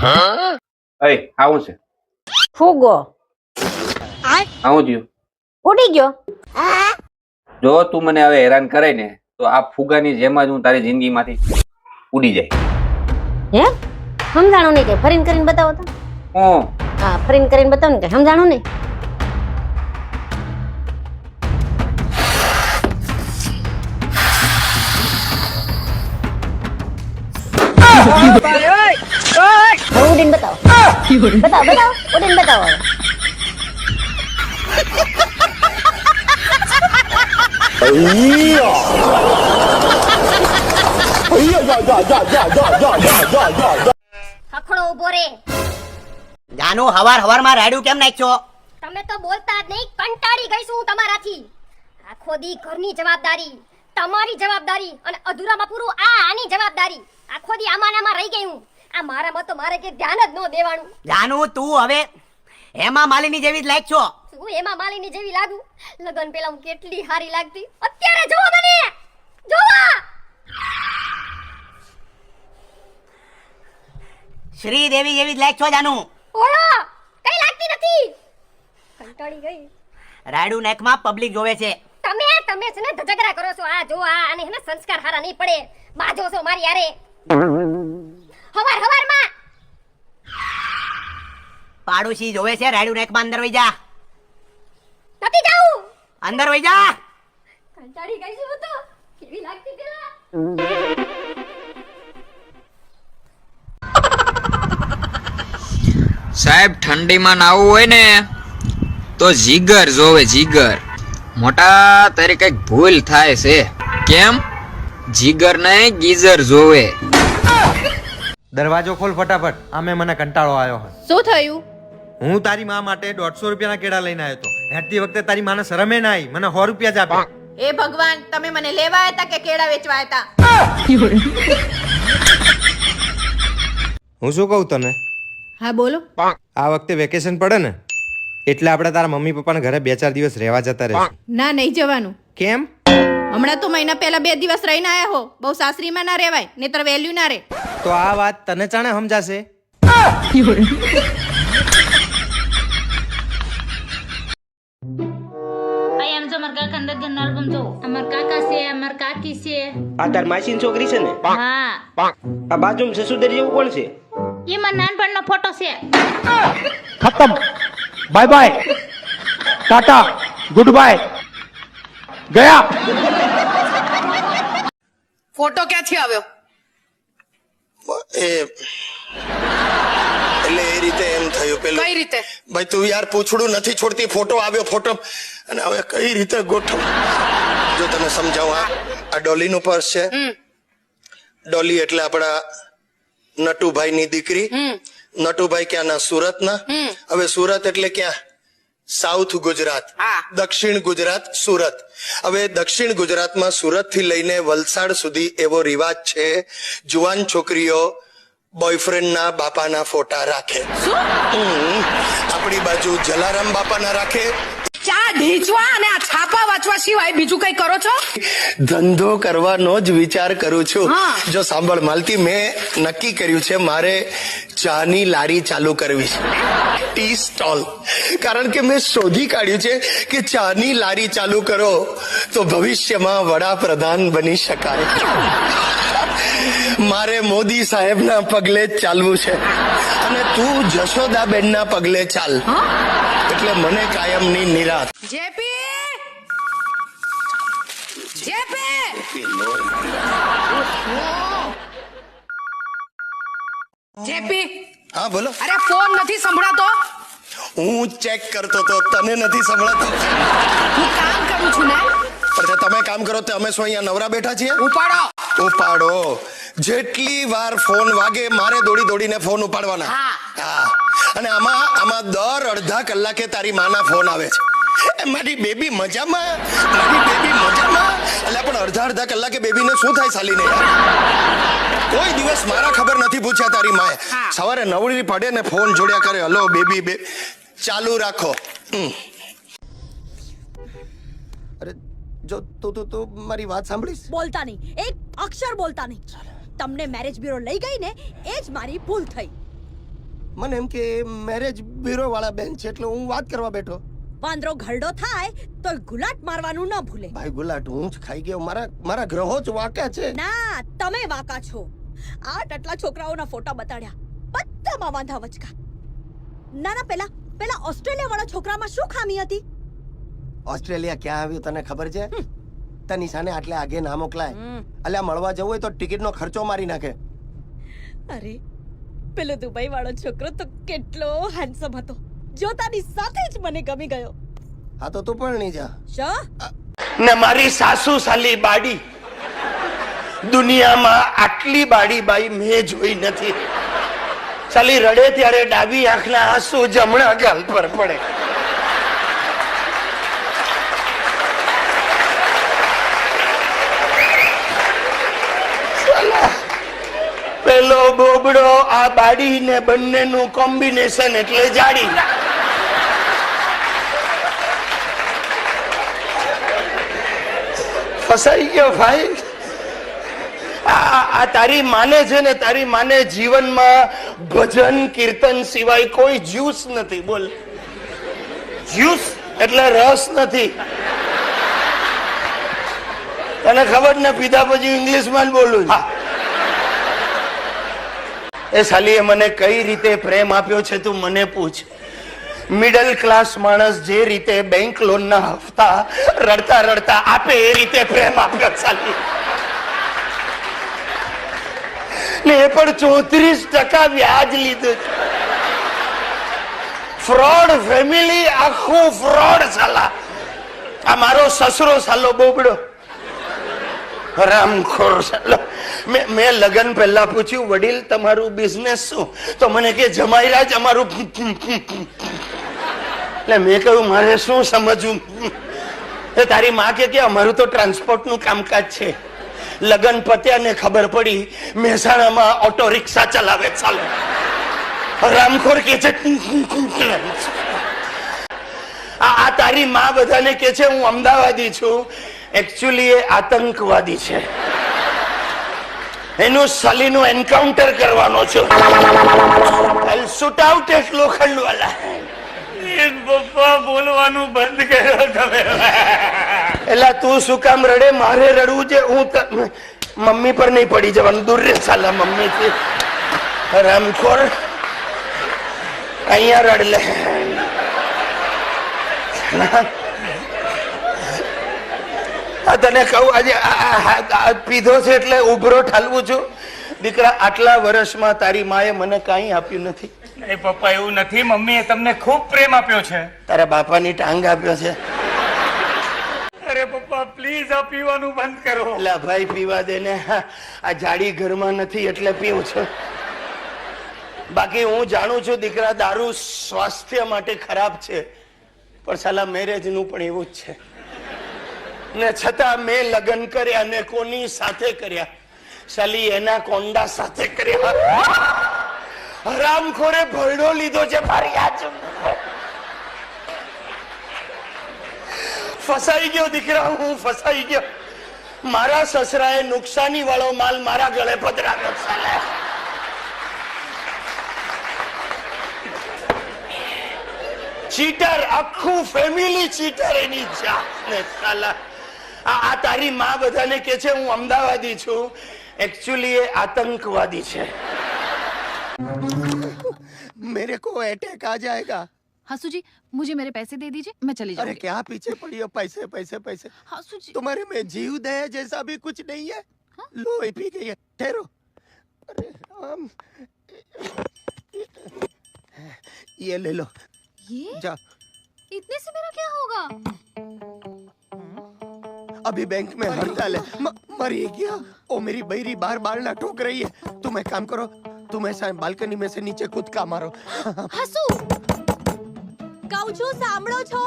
અય આવું છે. ફુગો. આવું થયું ઉડી ગયો. જો તું મને હવે હેરાન કરે ને તો આ ફુગાની જેમ જ હું તારી જિંદગીમાંથી ઉડી જાય. હે? સમજાણું નહીં કે ફરીન કરીને બતાવો તો. હું? હા ફરીન કરીને બતાવો ને કે સમજાણું નહીં. ઉડીને બતાવો બતાવો બતાવો ઉડીને બતાવો હવે. ઊભો રે. જાનુ હવાર હવારમાં રાડ્યું કેમ નાખ્યો? તમે તો બોલતા જ નહીં કંટાળી ગઈ છું તમારાથી. આખો દી ઘરની જવાબદારી તમારી જવાબદારી અને અધૂરામાં પૂરું આ આની જવાબદારી. આખો દી આમાં આમાં રહી ગઈ હું. આ મારામાં તો મારે કે ધ્યાન જ ન દેવાનું. જાનુ તું હવે હેમા માલિની જેવી જ લાયક છો. હું એમાં માલીની જેવી લાગુ? લગન પેલા હું કેટલી હારી લાગતી. અત્યારે જોવો મને! જોવા! શ્રી દેવી જેવી જ લાયક છો જાનુ. ઓળો! કઈ લાગતી નથી? કંટાળી ગઈ. રાડ્યું નેકમાં પબ્લિક જોવે છે. તમે તમે છે ને ધજગરા કરો છો. આ જો આ અને હે સંસ્કાર હારા નહીં પડે. બાજો છો મારી યારે હવાર હવારમાં. પાડોશી જોવે છે રાડ્યું નેકમાં અંદર વઈ જા. નથી જાઉં. અંદર વઈ જા. કંટાળી ગઈ છું તો. કેવી લાગતી પેલા? સાહેબ ઠંડીમાં નાવું હોય ને તો જીગર જોવે જીગર. મોટા તારી કંઈક ભૂલ થાય છે. કેમ? જીગર નહીં ગીઝર જોવે. દરવાજો ખોલ ફટાફટ. આમે મને કંટાળો આવ્યો હોય શું થયું? હું તારી માં માટે દોઢસો રૂપિયાના કેળા લઈને આવ્યો હતો. હેઠતી વખતે તારી માને શરમે ના આવી. મને સો રૂપિયા જ આપ્યા. એ ભગવાન તમે મને લેવા આવ્યા હતા કે કેળા વેચવા હતા હું શું કહું તને? હા બોલો. આ વખતે વેકેશન પડે ને એટલે આપણે તારા મમ્મી પપ્પાના ઘરે બે ચાર દિવસ રહેવા જતા રહેશું. ના નહીં જવાનું. કેમ? હમણાં તો મહિના પહેલા બે દિવસ રહીને આયા હો. બહુ સાસરીમાં ના રહેવાય નહીતર વેલ્યુ ના રે. તો આ વાત તને જાણે સમજાશે? અંદર ઘરના આલ્બમ જો અમાર કાકા છે અમાર કાકી છે. આ તાર છોકરી છે ને? હા. આ બાજુમાં સસુદર જેવું કોણ છે? એ માર નાનપણનો ફોટો છે. ખતમ. Bye bye tata good bye ગયા. ફોટો ક્યાંથી આવ્યો? એ એટલે એ રીતે એમ થયું પેલું. કઈ રીતે? ભાઈ તું યાર પૂછડું નથી છોડતી ફોટો આવ્યો ફોટો. અને હવે કઈ રીતે ગોઠવ? જો તને સમજાવું આ આ ડોલીનું પર્સ છે. ડોલી એટલે આપણા નટુભાઈની દીકરી. નટુભાઈ ક્યાંના સુરતના? હવે સુરત એટલે ક્યાં? સાઉથ ગુજરાત દક્ષિણ ગુજરાત સુરત. હવે દક્ષિણ ગુજરાતમાં સુરતથી લઈને વલસાડ સુધી એવો રિવાજ છે જુવાન છોકરીઓ બોયફ્રેન્ડના બાપાના ફોટા રાખે. આપણી બાજુ જલારામ બાપાના રાખે. ચા ઢીંચવા અને આ છાપા વાંચવા સિવાય બીજું કઈ કરો છો? ધંધો કરવાનો જ વિચાર કરું છું. જો સાંભળ માલતી મેં નક્કી કર્યું છે મારે ચાની લારી ચાલુ કરવી છે. ટી સ્ટોલ કારણ કે મેં શોધી કાઢ્યું છે કે ચાની લારી ચાલુ કરો તો ભવિષ્યમાં વડાપ્રધાન બની શકાય. મારે મોદી સાહેબના પગલે ચાલવું છે. અને તું જશોદાબેનના પગલે ચાલ. એટલે મને કાયમની નિરાશ જેપી! જેપી! જેપી! હા બોલો. અરે ફોન નથી સંભળાતો? હું ચેક કરતો તો તને નથી સંભળાતો. હું કામ કરું છું ને? પણ તમે કામ કરો તો અમે શું અહીંયા નવરા બેઠા છીએ? ઉપાડો. ઉપાડો. જેટલી વાર ફોન વાગે મારે દોડી દોડીને ફોન ઉપાડવાના. હા. અને આમાં આમાં દર અડધા કલાકે તારી માના ફોન આવે છે. મારી બેબી મજામાં? મારી બેબી મજામાં? એટલે પણ અડધા અડધા કલાકે બેબીને શું થાય સાલીને કોઈ દિવસ મારા ખબર નથી પૂછ્યા તારી માએ. સવારે નવડી પડે ને ફોન જોડ્યા કરે હલો બેબી બે ચાલુ રાખો. અરે જો તું તું તું મારી વાત સાંભળીશ? બોલતા નહીં. એક અક્ષર બોલતા નહીં. તમને મેરેજ બ્યુરો લઈ ગઈ ને એ જ મારી ભૂલ થઈ. મને એમ કે મેરેજ બ્યુરો વાળા બેન છે એટલે હું વાત કરવા બેઠો. વાંદરો ઘરડો થાય તો ગુલાટ મારવાનું ન ભૂલે. ભાઈ ગુલાટ હું જ ખાઈ ગયો. મારા મારા ગ્રહો જ વાંકા છે. ના તમે વાકા છો. આઠ આટલા છોકરાઓના ફોટા બતાડ્યા. બધામાં વાંધા વચકા. ના ના પેલા પેલા ઓસ્ટ્રેલિયા વાળા છોકરામાં શું ખામી હતી? ઓસ્ટ્રેલિયા ક્યાં આવ્યું તને ખબર છે? તની સાને આટલે આગે ના મોકલાય. અલ્યા મળવા જવું હોય તો ટિકિટનો ખર્ચો મારી નાખે. અરે પેલો દુબઈ વાળો છોકરો તો કેટલો હેન્ડસમ હતો. જોતાની સાથે જ મને ગમી ગયો. હા તો તું પણ નહીં જા. શા? ને મારી સાસુ સાલી બાડી. દુનિયામાં આટલી બાડી બાઈ મેં જોઈ નથી. સાલી રડે ત્યારે ડાબી આંખના આંસુ જમણા ગાલ પર પડે. પેલો બોબડો આ બાડી ને બંનેનું કોમ્બિનેશન એટલે જાડી. ફસાઈ ગયો ભાઈ. આ તારી માને છે ને, તારી માને જીવનમાં ભજન, કીર્તન સિવાય કોઈ જ્યુસ નથી, બોલ. જ્યુસ એટલે રસ નથી. તને ખબર ને પીધા પછી ઇંગ્લિશમાં જ બોલું છું. એ સાલીએ મને કઈ રીતે પ્રેમ આપ્યો છે તું મને પૂછ. મિડલ ક્લાસ માણસ જે રીતે બેંક લોનના હપ્તા રડતા રડતા આપે એ રીતે પ્રેમ આપ્યો સાલી. ને એ પણ ચોત્રીસ ટકા વ્યાજ લીધું ફ્રોડ ફેમિલી આખું ફ્રોડ સાલા. આ મારો સસરો સાલો બોબડો. રામખોર સાલો. મેં મેં લગ્ન પહેલા પૂછ્યું, વડીલ, તમારું બિઝનેસ શું? તો મને કે જમાઈરા જ અમારું એટલે મેં કહ્યું, મારે શું સમજવું? એ તારી માં કે અમારું તો ટ્રાન્સપોર્ટનું કામકાજ છે. લગ્ન પત્યા ને ખબર પડી, મહેસાણામાં ઓટો રિક્ષા ચલાવે ચાલે. રામખોર કે છે આ તારી માં બધાને કે છે, હું અમદાવાદી છું. એકચ્યુઅલી એ આતંકવાદી છે. એનું સલીનું એન્કાઉન્ટર કરવાનો છું. શૂટ આઉટ એટ લોખંડ વાલા પપ્પા બોલવાનું બંધ કર્યો તમે. એલા તું શું કામ રડે? મારે રડવું છે. હું મમ્મી પર નહીં પડી જવાનું. દૂર રે સાલા મમ્મી થી રામખોર. અહીંયા રડ લે. તને કહું આજે પીધો છે એટલે ઉભરો ઠાલવું છું. દીકરા આટલા વર્ષમાં તારી માએ મને કાંઈ આપ્યું નથી. એ પપ્પા એવું નથી. મમ્મીએ તમને ખૂબ પ્રેમ આપ્યો છે. તારા બાપાની ટાંગ આપ્યો છે. અરે પપ્પા પ્લીઝ આ પીવાનું બંધ કરો. લા ભાઈ પીવા દે ને. આ જાડી ઘરમાં નથી એટલે પીવું છું. બાકી હું જાણું છું દીકરા દારૂ સ્વાસ્થ્ય માટે ખરાબ છે. પણ સાલા મેરેજનું પણ એવું જ છે. ને છતાં મેં લગ્ન કર્યા ને કોની સાથે કર્યા? સાલી, એના કોંડા સાથે કર્યા. હરામખોરે ભરડો લીધો છે મારી આજુ ફસાઈ ગયો દીકરા, હું ફસાઈ ગયો. મારા સસરાએ નુકસાની વાળો માલ મારા ગળે પધરાવ્યો સાલે. ચીટર, આખું ફેમિલી ચીટર એની જાત ને સાલા. આ આ તારી માં બધાને કે છે હું અમદાવાદી છું એકચ્યુઅલી એ આતંકવાદી છે मेरे को अटैक आ जाएगा हसू जी मुझे मेरे पैसे दे दीजिए मैं चली अरे क्या पीछे पड़ी हो पैसे पैसे पैसे हसू जी तुम्हारे में जीव दया जैसा भी कुछ नहीं है लो ये पी गई है ठहरो अरे राम ये ले लो ये जा इतने से मेरा क्या होगा अभी बैंक में हड़ताल है म- मरी गया ओ मेरी बहरी बार बार ना ठोक रही है तुम एक काम करो तुम ऐसा बालकनी में से नीचे कूद का मारो हसू કહું છું સાંભળો છો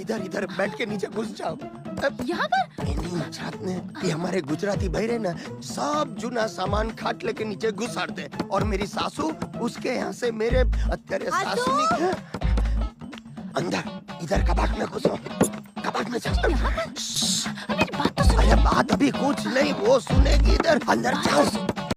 इधर इधर बैठ के नीचे घुस जाओ अब यहाँ पर એની જાત ને ये हमारे गुजराती भाई रहे ना सब जूना सामान खाट लेके नीचे घुसाड़ दे और मेरी सासू उसके यहाँ से मेरे तेरे सासू ने अंदर इधर कबाट में घुसो कबाट में जाओ मेरी बात तो सुनो अरे बात अभी कुछ नहीं वो सुनेगी इधर अंदर जाओ